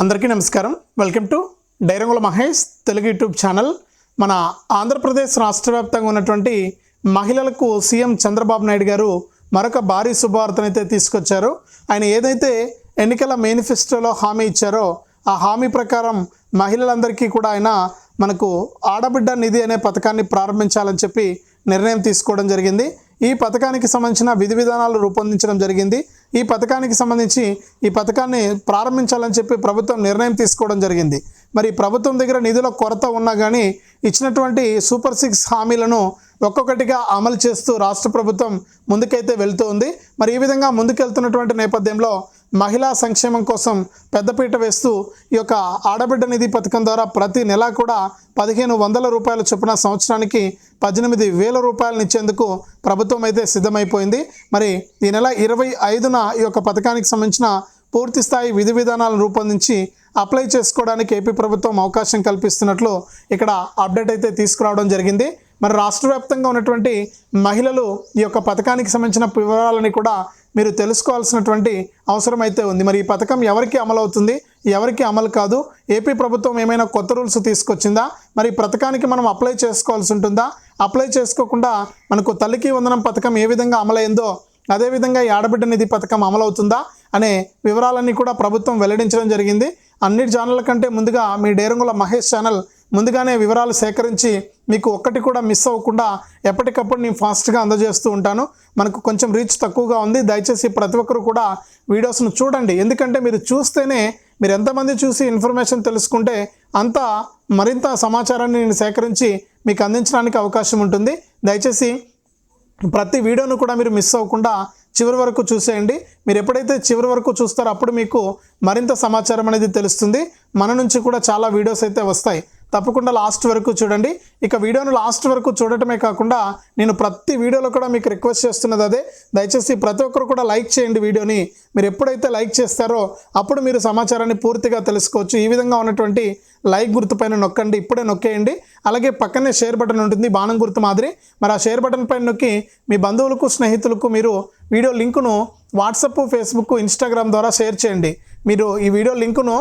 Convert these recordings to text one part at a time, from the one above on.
అందరికీ నమస్కారం. Welcome to డైరంగుల మహేష్ తెలుగు యూట్యూబ్ ఛానల్. మన ఆంధ్రప్రదేశ్ రాష్ట్ర వ్యాప్తంగా ఉన్నటువంటి మహిళలకు సీఎం చంద్రబాబు నాయుడు గారు మరొక భారీ శుభవార్తనైతే తీసుకొచ్చారు. ఆయన ఏదైతే ఎన్నికల మేనిఫెస్టోలో హామీ ఇచ్చారో ఆ హామీ ప్రకారం మహిళలందరికీ కూడా ఆయన మనకు ఆడబిడ్డ నిధి అనే పథకాన్ని ప్రారంభించాలని చెప్పి నిర్ణయం తీసుకోవడం జరిగింది. ఈ పథకానికి సంబంధించిన విధి విధానాలు రూపొందించడం జరిగింది. ఈ పథకానికి సంబంధించి ఈ పథకాన్ని ప్రారంభించాలని చెప్పి ప్రభుత్వం నిర్ణయం తీసుకోవడం జరిగింది. మరి ప్రభుత్వం దగ్గర నిధుల కొరత ఉన్నా కానీ ఇచ్చినటువంటి సూపర్ సిక్స్ హామీలను ఒక్కొక్కటిగా అమలు చేస్తూ రాష్ట్ర ప్రభుత్వం ముందుకైతే వెళ్తూ ఉంది మరి ఈ విధంగా ముందుకెళ్తున్నటువంటి నేపథ్యంలో మహిళా సంక్షేమం కోసం పెద్దపీట వేస్తూ ఈ యొక్క ఆడబిడ్డ నిధి పథకం ద్వారా ప్రతి నెల కూడా పదిహేను వందల రూపాయల చొప్పున సంవత్సరానికి పద్దెనిమిది వేల రూపాయలను ఇచ్చేందుకు ప్రభుత్వం అయితే సిద్ధమైపోయింది. మరి ఈ నెల ఇరవై ఐదున ఈ యొక్క పథకానికి సంబంధించిన పూర్తి స్థాయి విధి విధానాలను రూపొందించి అప్లై చేసుకోవడానికి ఏపీ ప్రభుత్వం అవకాశం కల్పిస్తున్నట్లు ఇక్కడ అప్డేట్ అయితే తీసుకురావడం జరిగింది. మరి రాష్ట్ర వ్యాప్తంగా ఉన్నటువంటి మహిళలు ఈ యొక్క పథకానికి సంబంధించిన వివరాలని కూడా మీరు తెలుసుకోవాల్సినటువంటి అవసరం అయితే ఉంది. మరి ఈ పథకం ఎవరికి అమలు అవుతుంది ఎవరికి అమలు కాదు? ఏపీ ప్రభుత్వం ఏమైనా కొత్త రూల్స్ తీసుకొచ్చిందా? మరి ఈ పథకానికి మనం అప్లై చేసుకోవాల్సి ఉంటుందా? అప్లై చేసుకోకుండా మనకు తల్లికి వందనం పథకం ఏ విధంగా అమలైందో అదేవిధంగా ఈ ఆడబిడ్డ నిధి పథకం అమలవుతుందా అనే వివరాలన్నీ కూడా ప్రభుత్వం వెల్లడించడం జరిగింది. అన్ని ఛానళ్ళ కంటే ముందుగా మీ డేరంగుల మహేష్ ఛానల్ ముందుగానే వివరాలు సేకరించి మీకు ఒక్కటి కూడా మిస్ అవ్వకుండా ఎప్పటికప్పుడు నేను ఫాస్ట్గా అందజేస్తూ ఉంటాను. మనకు కొంచెం రీచ్ తక్కువగా ఉంది. దయచేసి ప్రతి ఒక్కరు కూడా వీడియోస్ను చూడండి. ఎందుకంటే మీరు చూస్తేనే మీరు ఎంతమంది చూసి ఇన్ఫర్మేషన్ తెలుసుకుంటే అంత మరింత సమాచారాన్ని నేను సేకరించి మీకు అందించడానికి అవకాశం ఉంటుంది. దయచేసి ప్రతి వీడియోను కూడా మీరు మిస్ అవ్వకుండా చివరి వరకు చూసేయండి. మీరు ఎప్పుడైతే చివరి వరకు చూస్తారో అప్పుడు మీకు మరింత సమాచారం అనేది తెలుస్తుంది. మన నుంచి కూడా చాలా వీడియోస్ అయితే వస్తాయి. తప్పకుండా లాస్ట్ వరకు చూడండి. ఇక వీడియోను లాస్ట్ వరకు చూడటమే కాకుండా నేను ప్రతి వీడియోలో కూడా మీకు రిక్వెస్ట్ చేస్తున్నది అదే. దయచేసి ప్రతి ఒక్కరు కూడా లైక్ చేయండి వీడియోని. మీరు ఎప్పుడైతే లైక్ చేస్తారో అప్పుడు మీరు సమాచారాన్ని పూర్తిగా తెలుసుకోవచ్చు. ఈ విధంగా ఉన్నటువంటి లైక్ గుర్తుపైన నొక్కండి. ఇప్పుడే నొక్కేయండి. అలాగే పక్కనే షేర్ బటన్ ఉంటుంది. బాణం గుర్తు మాదిరి. మరి ఆ షేర్ బటన్ పైన నొక్కి మీ బంధువులకు స్నేహితులకు మీరు వీడియో లింకును వాట్సప్ ఫేస్బుక్ ఇన్స్టాగ్రామ్ ద్వారా షేర్ చేయండి. మీరు ఈ వీడియో లింకును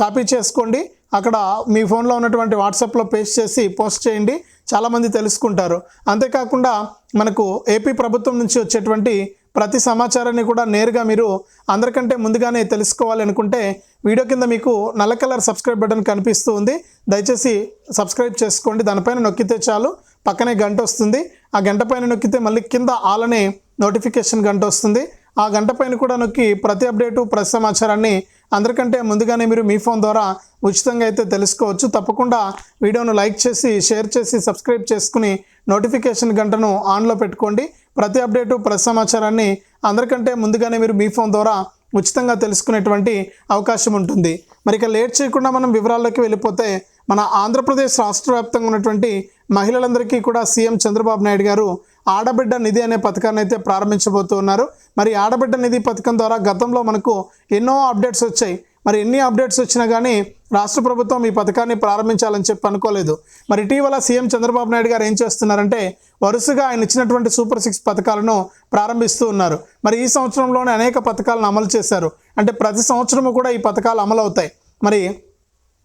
కాపీ చేసుకోండి. అక్కడ మీ ఫోన్లో ఉన్నటువంటి వాట్సాప్లో పేస్ట్ చేసి పోస్ట్ చేయండి. చాలామంది తెలుసుకుంటారు. అంతేకాకుండా మనకు ఏపీ ప్రభుత్వం నుంచి వచ్చేటువంటి ప్రతి సమాచారాన్ని కూడా నేరుగా మీరు అందరికంటే ముందుగానే తెలుసుకోవాలి అనుకుంటే వీడియో కింద మీకు నల్ల కలర్ సబ్స్క్రైబ్ బటన్ కనిపిస్తూ ఉంది. దయచేసి సబ్స్క్రైబ్ చేసుకోండి. దానిపైన నొక్కితే చాలు. పక్కనే గంట వస్తుంది. ఆ గంట పైన నొక్కితే మళ్ళీ కింద ఆలనే నోటిఫికేషన్ గంట వస్తుంది. ఆ గంట పైన కూడా నొక్కి ప్రతి అప్డేటు ప్రతి సమాచారాన్ని అందరికంటే ముందుగానే మీరు మీ ఫోన్ ద్వారా ఉచితంగా అయితే తెలుసుకోవచ్చు. తప్పకుండా వీడియోను లైక్ చేసి షేర్ చేసి సబ్స్క్రైబ్ చేసుకుని నోటిఫికేషన్ గంటను ఆన్లో పెట్టుకోండి. ప్రతి అప్డేటు ప్రతి సమాచారాన్ని అందరికంటే ముందుగానే మీరు మీ ఫోన్ ద్వారా ఉచితంగా తెలుసుకునేటువంటి అవకాశం ఉంటుంది. మరి ఇక లేట్ చేయకుండా మనం వివరాల్లోకి వెళ్ళిపోతే మన ఆంధ్రప్రదేశ్ రాష్ట్ర వ్యాప్తంగా ఉన్నటువంటి మహిళలందరికీ కూడా సీఎం చంద్రబాబు నాయుడు గారు ఆడబిడ్డ నిధి అనే పథకాన్ని అయితే ప్రారంభించబోతున్నారు మరి ఆడబిడ్డ నిధి పథకం ద్వారా గతంలో మనకు ఎన్నో అప్డేట్స్ వచ్చాయి. మరి ఎన్ని అప్డేట్స్ వచ్చినా కానీ రాష్ట్ర ప్రభుత్వం ఈ పథకాన్ని ప్రారంభించాలని చెప్పి అనుకోలేదు. మరి ఇటీవల సీఎం చంద్రబాబు నాయుడు గారు ఏం చేస్తున్నారంటే వరుసగా ఆయన ఇచ్చినటువంటి సూపర్ సిక్స్ పథకాలను ప్రారంభిస్తూ ఉన్నారు. మరి ఈ సంవత్సరంలోనే అనేక పథకాలను అమలు చేశారు. అంటే ప్రతి సంవత్సరము కూడా ఈ పథకాలు అమలు అవుతాయి మరి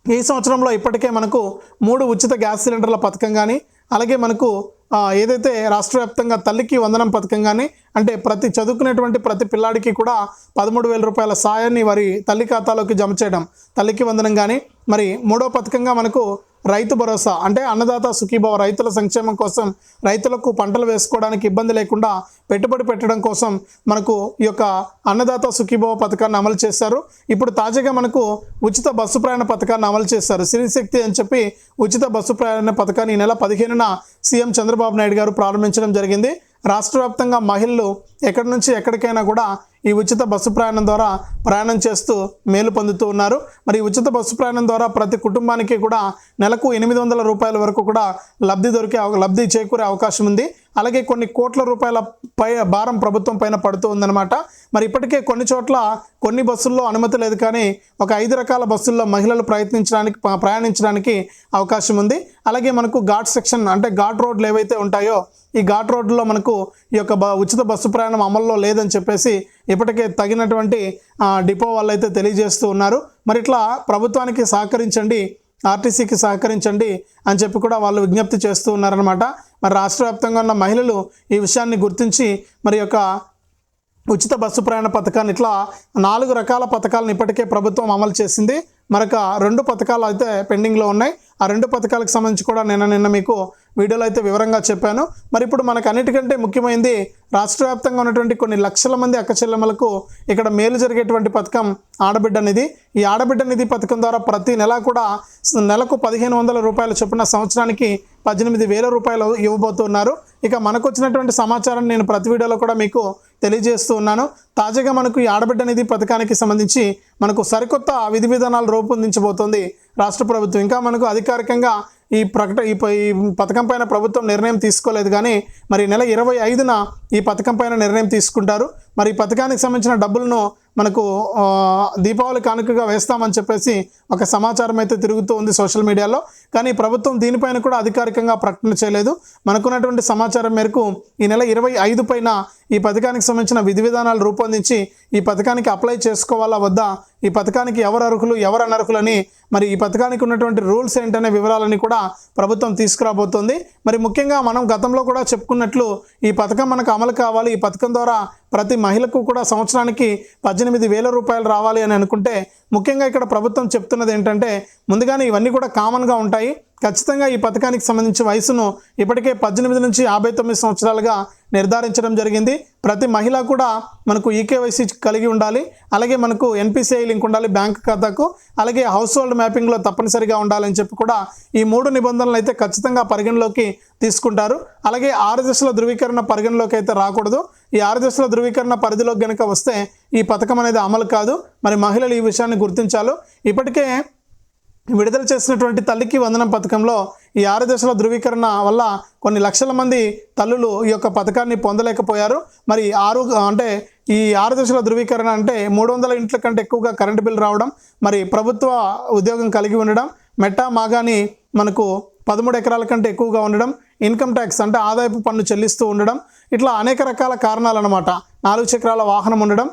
ఈ సంవత్సరంలో ఇప్పటికే మనకు మూడు ఉచిత గ్యాస్ సిలిండర్ల పథకం కానీ అలాగే మనకు ఏదైతే రాష్ట్ర వ్యాప్తంగా తల్లికి వందనం పథకం కానీ అంటే ప్రతి చదువుకునేటువంటి ప్రతి పిల్లాడికి కూడా పదమూడు వేల రూపాయల సాయాన్ని వారి తల్లి ఖాతాలోకి జమ చేయడం తల్లికి వందనం కానీ మరి మూడో పథకంగా మనకు రైతు భరోసా అంటే అన్నదాత సుఖీభవ రైతుల సంక్షేమం కోసం రైతులకు పంటలు వేసుకోవడానికి ఇబ్బంది లేకుండా పెట్టుబడి పెట్టడం కోసం మనకు ఈ యొక్క అన్నదాత సుఖీభవ పథకాన్ని అమలు చేశారు. ఇప్పుడు తాజాగా మనకు ఉచిత బస్సు ప్రయాణ పథకాన్ని అమలు చేశారు. శక్తి అని చెప్పి ఉచిత బస్సు ప్రయాణ పథకాన్ని ఈ నెల పదిహేనున సీఎం చంద్రబాబు నాయుడు గారు ప్రారంభించడం జరిగింది. రాష్ట్ర వ్యాప్తంగా మహిళలు ఎక్కడి నుంచి ఎక్కడికైనా కూడా ఈ ఉచిత బస్సు ప్రయాణం ద్వారా ప్రయాణం చేస్తూ మేలు పొందుతూ ఉన్నారు. మరి ఉచిత బస్సు ప్రయాణం ద్వారా ప్రతి కుటుంబానికి కూడా నెలకు ఎనిమిది వందల రూపాయల వరకు కూడా లబ్ధి దొరికే లబ్ధి చేకూరే అవకాశం ఉంది. అలాగే కొన్ని కోట్ల రూపాయల పై భారం ప్రభుత్వం పైన పడుతూ ఉందన్నమాట. మరి ఇప్పటికే కొన్ని చోట్ల కొన్ని బస్సుల్లో అనుమతి లేదు కానీ ఒక ఐదు రకాల బస్సుల్లో మహిళలు ప్రయత్నించడానికి ప్రయాణించడానికి అవకాశం ఉంది. అలాగే మనకు ఘాట్ సెక్షన్ అంటే ఘాట్ రోడ్లు ఏవైతే ఉంటాయో ఈ ఘాట్ రోడ్లో మనకు ఈ యొక్క బ ఉచిత బస్సు ప్రయాణం అమల్లో లేదని చెప్పేసి ఇప్పటికే తగినటువంటి డిపో వాళ్ళు అయితే తెలియజేస్తూ ఉన్నారు. మరి ఇట్లా ప్రభుత్వానికి సహకరించండి. ఆర్టీసీకి సహకరించండి అని చెప్పి కూడా వాళ్ళు విజ్ఞప్తి చేస్తూ ఉన్నారనమాట మరి రాష్ట్ర వ్యాప్తంగా ఉన్న మహిళలు ఈ విషయాన్ని గుర్తించి మరి యొక్క ఉచిత బస్సు ప్రయాణ పథకాన్ని ఇట్లా నాలుగు రకాల పథకాలను ఇప్పటికే ప్రభుత్వం అమలు చేసింది. మరొక రెండు పథకాలు అయితే పెండింగ్లో ఉన్నాయి. ఆ రెండు పథకాలకు సంబంధించి కూడా నిన్న నిన్న మీకు వీడియోలో అయితే వివరంగా చెప్పాను. మరి ఇప్పుడు మనకు అన్నిటికంటే ముఖ్యమైనది రాష్ట్ర వ్యాప్తంగా ఉన్నటువంటి కొన్ని లక్షల మంది అక్కచెల్లెమ్మలకు ఇక్కడ మేలు జరిగేటువంటి పథకం ఆడబిడ్డ నిధి. ఈ ఆడబిడ్డ నిధి పథకం ద్వారా ప్రతి నెల కూడా నెలకు పదిహేను వందల రూపాయల చొప్పున సంవత్సరానికి పద్దెనిమిది వేల రూపాయలు ఇవ్వబోతున్నారు. ఇక మనకు వచ్చినటువంటి సమాచారం నేను ప్రతి వీడియోలో కూడా మీకు తెలియజేస్తూ ఉన్నాను. తాజాగా మనకు ఈ ఆడబిడ్డ నిధి పథకానికి సంబంధించి మనకు సరికొత్త విధి విధానాలు రూపొందించబోతోంది రాష్ట్ర ప్రభుత్వం. ఇంకా మనకు అధికారికంగా ఈ ప్రకట ఈ పథకం పైన ప్రభుత్వం నిర్ణయం తీసుకోలేదు కానీ మరి నెల ఇరవై ఐదున ఈ పథకం పైన నిర్ణయం తీసుకుంటారు. మరి ఈ పథకానికి సంబంధించిన డబ్బులను మనకు దీపావళి కానుకగా వేస్తామని చెప్పేసి ఒక సమాచారం అయితే తిరుగుతూ ఉంది సోషల్ మీడియాలో. కానీ ప్రభుత్వం దీనిపైన కూడా అధికారికంగా ప్రకటన చేయలేదు. మనకున్నటువంటి సమాచారం మేరకు ఈ నెల ఇరవై ఐదు పైన ఈ పథకానికి సంబంధించిన విధి విధానాలు రూపొందించి ఈ పథకానికి అప్లై చేసుకోవాలా వద్దా ఈ పథకానికి ఎవరు అర్హులు ఎవరు అనర్హులని మరి ఈ పథకానికి ఉన్నటువంటి రూల్స్ ఏంటనే వివరాలని కూడా ప్రభుత్వం తీసుకురాబోతోంది. మరి ముఖ్యంగా మనం గతంలో కూడా చెప్పుకున్నట్లు ఈ పథకం మనకు అమలు కావాలి. ఈ పథకం ద్వారా ప్రతి మహిళకు కూడా సంవత్సరానికి పద్దెనిమిది వేల రూపాయలు రావాలి అని అనుకుంటే ముఖ్యంగా ఇక్కడ ప్రభుత్వం చెప్తున్నది ఏంటంటే ముందుగానే ఇవన్నీ కూడా కామన్గా ఉంటాయి. ఖచ్చితంగా ఈ పథకానికి సంబంధించి వయసును ఇప్పటికే పద్దెనిమిది నుంచి యాభై తొమ్మిది సంవత్సరాలుగా నిర్ధారించడం జరిగింది. ప్రతి మహిళ కూడా మనకు ఈకేవైసీ కలిగి ఉండాలి. అలాగే మనకు ఎన్పిసిఐ లింక్ ఉండాలి బ్యాంక్ ఖాతాకు. అలాగే హౌస్ హోల్డ్ మ్యాపింగ్లో తప్పనిసరిగా ఉండాలని చెప్పి కూడా ఈ మూడు నిబంధనలు అయితే ఖచ్చితంగా పరిగణలోకి తీసుకుంటారు. అలాగే ఆరు దశల ధృవీకరణ పరిగణలోకి అయితే రాకూడదు. ఈ ఆరు దశల ధృవీకరణ పరిధిలోకి కనుక వస్తే ఈ పథకం అనేది అమలు కాదు. మరి మహిళలు ఈ విషయాన్ని గుర్తించాలి. ఇప్పటికే విడుదల చేసినటువంటి తల్లికి వందనం పథకంలో ఈ ఆరు దశల ధృవీకరణ వల్ల కొన్ని లక్షల మంది తల్లులు ఈ యొక్క పథకాన్ని పొందలేకపోయారు. మరి ఆరు అంటే ఈ ఆరు దశల ధృవీకరణ అంటే మూడు వందల ఇంట్ల కంటే ఎక్కువగా కరెంటు బిల్ రావడం మరి ప్రభుత్వ ఉద్యోగం కలిగి ఉండడం మెట్టా మాగాని మనకు పదమూడు ఎకరాల కంటే ఎక్కువగా ఉండడం ఇన్కమ్ ట్యాక్స్ అంటే ఆదాయపు పన్ను చెల్లిస్తూ ఉండడం ఇట్లా అనేక రకాల కారణాలు అనమాట నాలుగు చక్రాల వాహనం ఉండడం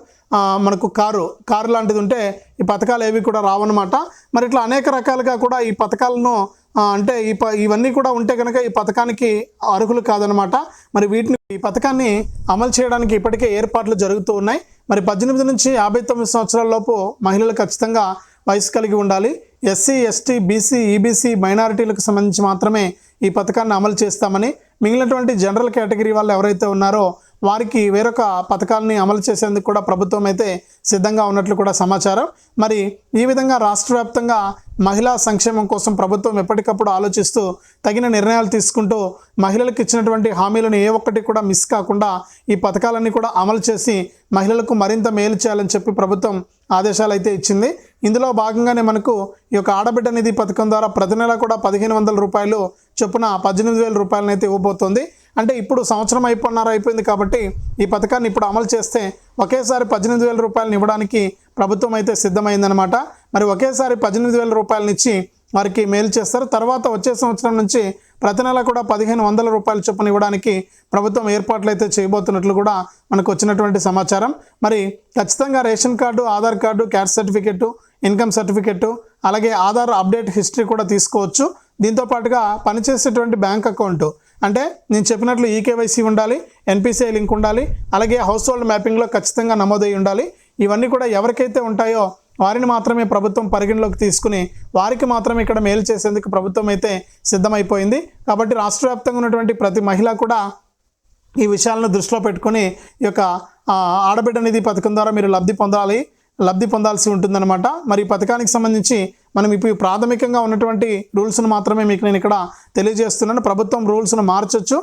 మనకు కారు కారు లాంటిది ఉంటే ఈ పథకాలు ఏవి కూడా రావన్నమాట. మరి ఇట్లా అనేక రకాలుగా కూడా ఈ పథకాలను అంటే ఈ ప ఇవన్నీ కూడా ఉంటే కనుక ఈ పథకానికి అర్హులు కాదనమాట మరి వీటిని ఈ పథకాన్ని అమలు చేయడానికి ఇప్పటికే ఏర్పాట్లు జరుగుతూ ఉన్నాయి. మరి పద్దెనిమిది నుంచి యాభై తొమ్మిది సంవత్సరాల లోపు మహిళలు ఖచ్చితంగా వయసు కలిగి ఉండాలి. ఎస్సీ ఎస్టీ బీసీ ఈబీసీ మైనారిటీలకు సంబంధించి మాత్రమే ఈ పథకాన్ని అమలు చేస్తామని మిగిలినటువంటి జనరల్ కేటగిరీ వాళ్ళు ఎవరైతే ఉన్నారో వారికి వేరొక పథకాలని అమలు చేసేందుకు కూడా ప్రభుత్వం అయితే సిద్ధంగా ఉన్నట్లు కూడా సమాచారం. మరి ఈ విధంగా రాష్ట్ర వ్యాప్తంగా మహిళా సంక్షేమం కోసం ప్రభుత్వం ఎప్పటికప్పుడు ఆలోచిస్తూ తగిన నిర్ణయాలు తీసుకుంటూ మహిళలకు ఇచ్చినటువంటి హామీలను ఏ ఒక్కటి కూడా మిస్ కాకుండా ఈ పథకాలన్నీ కూడా అమలు చేసి మహిళలకు మరింత మేలు చేయాలని చెప్పి ప్రభుత్వం ఆదేశాలు అయితే ఇచ్చింది. ఇందులో భాగంగానే మనకు ఈ యొక్క ఆడబిడ్డ నిధి పథకం ద్వారా ప్రతి నెల కూడా పదిహేను వందల రూపాయలు చొప్పున పద్దెనిమిది వేల రూపాయలనైతే ఇవ్వబోతోంది. అంటే ఇప్పుడు సంవత్సరం అయిపోయినారు అయిపోయింది కాబట్టి ఈ పథకాన్ని ఇప్పుడు అమలు చేస్తే ఒకేసారి పద్దెనిమిది వేల రూపాయలను ఇవ్వడానికి ప్రభుత్వం అయితే సిద్ధమైందనమాట మరి ఒకేసారి పద్దెనిమిది వేల రూపాయలను ఇచ్చి వారికి మేలు చేస్తారు. తర్వాత వచ్చే సంవత్సరం నుంచి ప్రతి నెల కూడా పదిహేను వందల రూపాయల చొప్పున ఇవ్వడానికి ప్రభుత్వం ఏర్పాట్లు అయితే చేయబోతున్నట్లు కూడా మనకు వచ్చినటువంటి సమాచారం. మరి ఖచ్చితంగా ration card Aadhaar card caste certificate income certificate అలాగే ఆధార్ అప్డేట్ హిస్టరీ కూడా తీసుకోవచ్చు. దీంతో పాటుగా పనిచేసేటువంటి బ్యాంక్ అకౌంట్ అంటే నేను చెప్పినట్లు ఈకేవైసీ ఉండాలి ఎన్పిసిఐ లింక్ ఉండాలి అలాగే హౌస్ హోల్డ్ మ్యాపింగ్లో ఖచ్చితంగా నమోదై ఉండాలి. ఇవన్నీ కూడా ఎవరికైతే ఉంటాయో వారిని మాత్రమే ప్రభుత్వం పరిగణలోకి తీసుకుని వారికి మాత్రమే ఇక్కడ మేలు చేసేందుకు ప్రభుత్వం అయితే సిద్ధమైపోయింది. కాబట్టి రాష్ట్ర వ్యాప్తంగా ఉన్నటువంటి ప్రతి మహిళ కూడా ఈ విషయాలను దృష్టిలో పెట్టుకొని ఈ యొక్క ఆడబిడ్డ నిధి పథకం ద్వారా మీరు లబ్ధి పొందాలి. లబ్ధి పొందాల్సి ఉంటుందన్నమాట. మరి ఈ పథకానికి సంబంధించి మనం ఇప్పుడు ప్రాథమికంగా ఉన్నటువంటి రూల్స్ను మాత్రమే మీకు నేను ఇక్కడ తెలియజేస్తున్నాను. ప్రభుత్వం రూల్స్ను మార్చొచ్చు.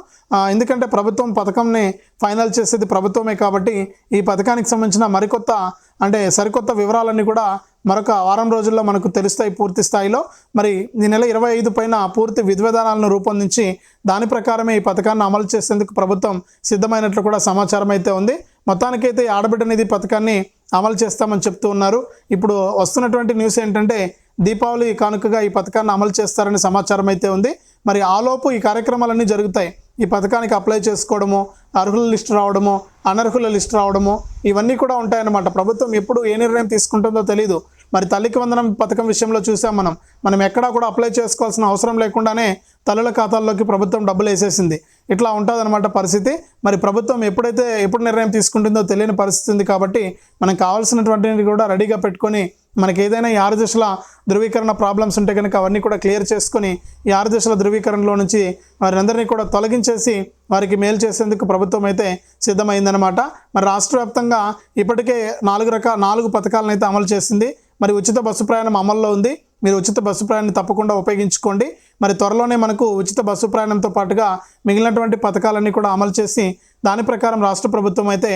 ఎందుకంటే ప్రభుత్వం పథకంని ఫైనల్ చేసేది ప్రభుత్వమే కాబట్టి ఈ పథకానికి సంబంధించిన మరికొత్త అంటే సరికొత్త వివరాలన్నీ కూడా మరొక వారం రోజుల్లో మనకు తెలుస్తాయి పూర్తి స్థాయిలో. మరి ఈ నెల ఇరవై ఐదు పైన పూర్తి విధి విధానాలను రూపొందించి దాని ప్రకారమే ఈ పథకాన్ని అమలు చేసేందుకు ప్రభుత్వం సిద్ధమైనట్లు కూడా సమాచారం అయితే ఉంది. మొత్తానికైతే ఆడబిడ్డ నిధి పథకాన్ని అమలు చేస్తామని చెప్తూ ఉన్నారు. ఇప్పుడు వస్తున్నటువంటి న్యూస్ ఏంటంటే దీపావళి కానుకగా ఈ పథకాన్ని అమలు చేస్తారని సమాచారం అయితే ఉంది. మరి ఆలోపు ఈ కార్యక్రమాలన్నీ జరుగుతాయి. ఈ పథకానికి అప్లై చేసుకోవడము అర్హుల లిస్ట్ రావడము అనర్హుల లిస్ట్ రావడము ఇవన్నీ కూడా ఉంటాయన్నమాట. ప్రభుత్వం ఎప్పుడు ఏ నిర్ణయం తీసుకుంటుందో తెలియదు మరి తల్లికి వందనం పథకం విషయంలో చూసాం మనం. మనం ఎక్కడా కూడా అప్లై చేసుకోవాల్సిన అవసరం లేకుండానే తల్లుల ఖాతాల్లోకి ప్రభుత్వం డబ్బులు వేసేసింది. ఇట్లా ఉంటుందన్నమాట పరిస్థితి. మరి ప్రభుత్వం ఎప్పుడైతే ఎప్పుడు నిర్ణయం తీసుకుంటుందో తెలియని పరిస్థితి ఉంది కాబట్టి మనం కావాల్సినటువంటివి కూడా రెడీగా పెట్టుకొని మనకి ఏదైనా ఈ ఆరు దశల ధృవీకరణ ప్రాబ్లమ్స్ ఉంటే కనుక అవన్నీ కూడా క్లియర్ చేసుకొని ఈ ఆరు దశల ధృవీకరణలో నుంచి వారందరినీ కూడా తొలగించేసి వారికి మేలు చేసేందుకు ప్రభుత్వం అయితే సిద్ధమైందనమాట మరి రాష్ట్ర వ్యాప్తంగా ఇప్పటికే నాలుగు రకాల నాలుగు పథకాలను అయితే అమలు చేసింది. మరి ఉచిత బస్సు ప్రయాణం అమల్లో ఉంది. మీరు ఉచిత బస్సు ప్రయాణం తప్పకుండా ఉపయోగించుకోండి. మరి త్వరలోనే మనకు ఉచిత బస్సు ప్రయాణంతో పాటుగా మిగిలినటువంటి పథకాలన్నీ కూడా అమలు చేసి దాని ప్రకారం రాష్ట్ర ప్రభుత్వం అయితే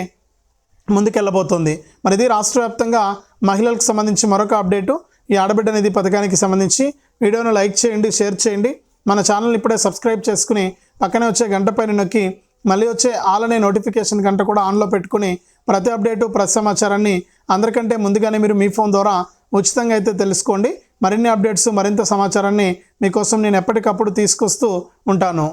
ముందుకెళ్ళబోతోంది. మరి ఇది రాష్ట్ర వ్యాప్తంగా మహిళలకు సంబంధించి మరొక అప్డేటు. ఈ ఆడబిడ్డ నిధి పథకానికి సంబంధించి వీడియోను లైక్ చేయండి షేర్ చేయండి. మన ఛానల్ని ఇప్పుడే సబ్స్క్రైబ్ చేసుకుని పక్కనే వచ్చే గంట పైన నొక్కి మళ్ళీ వచ్చే ఆలనే నోటిఫికేషన్ గంట కూడా ఆన్లో పెట్టుకుని ప్రతి అప్డేటు ప్రతి సమాచారాన్ని అందరికంటే ముందుగానే మీరు మీ ఫోన్ ద్వారా ఉచితంగా అయితే తెలుసుకోండి. మరిన్ని అప్డేట్స్ మరింత సమాచారాన్ని మీకోసం నేను ఎప్పటికప్పుడు తీసుకొస్తూ ఉంటాను.